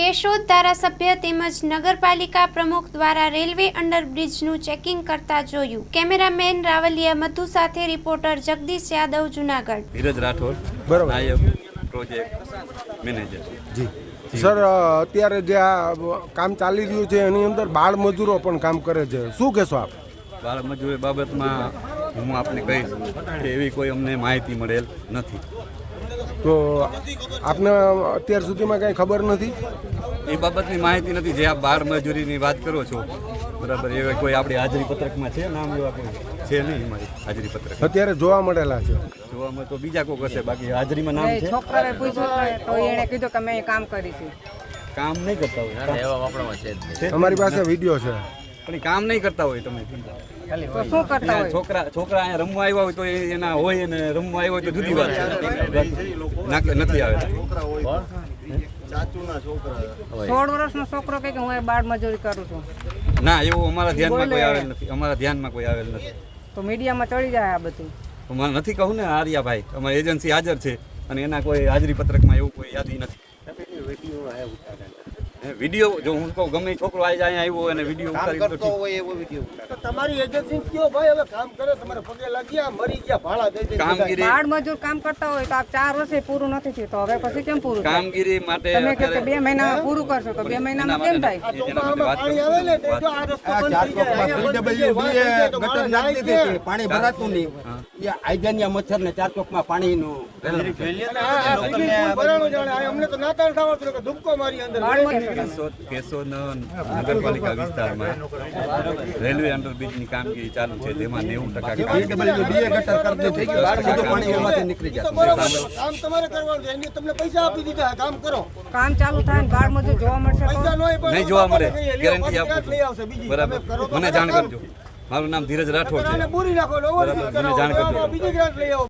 કેશોદ ધારાસભ્ય તેમજ નગરપાલિકા પ્રમુખ દ્વારા રેલવે અંડરબ્રિજનું ચેકિંગ કરતા જોયું. કેમેરામેન રાવલિયા મધુ સાથે રિપોર્ટર જગદીશ યાદવ જુનાગઢ. ધીરજ રાઠોડ બરાબર. નાયબ પ્રોજેક્ટ મેનેજર. જી. સર અત્યારે જે આ કામ ચાલી રહ્યું છે એની અંદર બાળ મજૂરો પણ કામ કરે છે. શું કહેશો આપ? બાળ મજૂરી બાબતમાં હું આપને કહીશ કે એવી કોઈ અમને માહિતી મળેલ નથી. તો આપને અત્યાર સુધીમાં કાંઈ ખબર નથી? એ બાબતની માહિતી નથી. જે આપ બાળ મજૂરીની વાત કરો છો બરાબર એ કોઈ આપણી હાજરી પત્રકમાં છે? નામ એવા કોઈ છે નહીં અમારી હાજરી પત્રક અત્યારે જોવા મળેલા છે. જોવામાં તો બીજા કોઈ હશે બાકી હાજરીમાં નામ છે? છોકરાએ પૂછ્યું તો એણે કીધું કે મેં કામ કરીશું. કામ નહીં કરતા હોય. છે? અમારી પાસે વીડિયો છે. પણ એ કામ નહીં કરતા હોય તમે. શું કરતા હોય? છોકરા છોકરા અહીંયા રમવા આવ્યા હોય તો એ એના હોય ને રમવા આવ્યા હોય તો જુદી વાત છે. નથી આવે. સોળ વર્ષનો છોકરો કહે કે હું બાળ મજૂરી કરું છું? ના એવું અમારા ધ્યાનમાં કોઈ આવેલ નથી. અમારા ધ્યાનમાં કોઈ આવેલ નથી. તો મીડિયામાં ચડી જાય આ બધું. મને નથી કહું ને આર્યાભાઈ અમારી એજન્સી હાજર છે અને એના કોઈ હાજરી પત્રકમાં એવું કોઈ યાદી નથી. વીડિયો જો હું કહું ગમે છોકરો આજે અહીંયા આવ્યો હોય અને વીડિયો ઉતારી તો ઠીક. તો તમારી એજન્સી કયો ભાઈ હવે કામ કરે તમારે પગે લાગ્યા મરી ગયા ભાડા દઈ દે કામગીરી બાળ મજૂર કામ કરતા હોય તો આ ચાર વર્ષે પૂરું નથી થયું તો હવે પછી કેમ પૂરું કામગીરી માટે તમે કહો કે બે મહિનામાં પૂરું કરશો તો બે મહિનામાં કેમ થાય? પાણી આવે ને તો આ રસ્તો બંધ થઈ જાય પાણી ભરાતું નહીં. એ આઈજાનિયા મચ્છર ને ચાર pool ભરાણું જાણે. આ અમને તો નાતાળ થવા હતું કે ધુક્કો મારી અંદર કેશોદ નગરપાલિકા વિસ્તારમાં રેલવે અંડરબ્રિજની કામગીરી ચાલુ છે તેમાં નેવું ટકા પાણી તમને પૈસા આપી દીધા. કામ કરો. કામ ચાલુ થાય ને બાળ મજૂર જોવા મળશે પૈસા ન પણ નહીં જોવા મળે. ગેરંટી આપું બરાબર. મને જાણ કરજો. મારું નામ ધીરજ રાઠોડ છે. મને જાણ કરજો.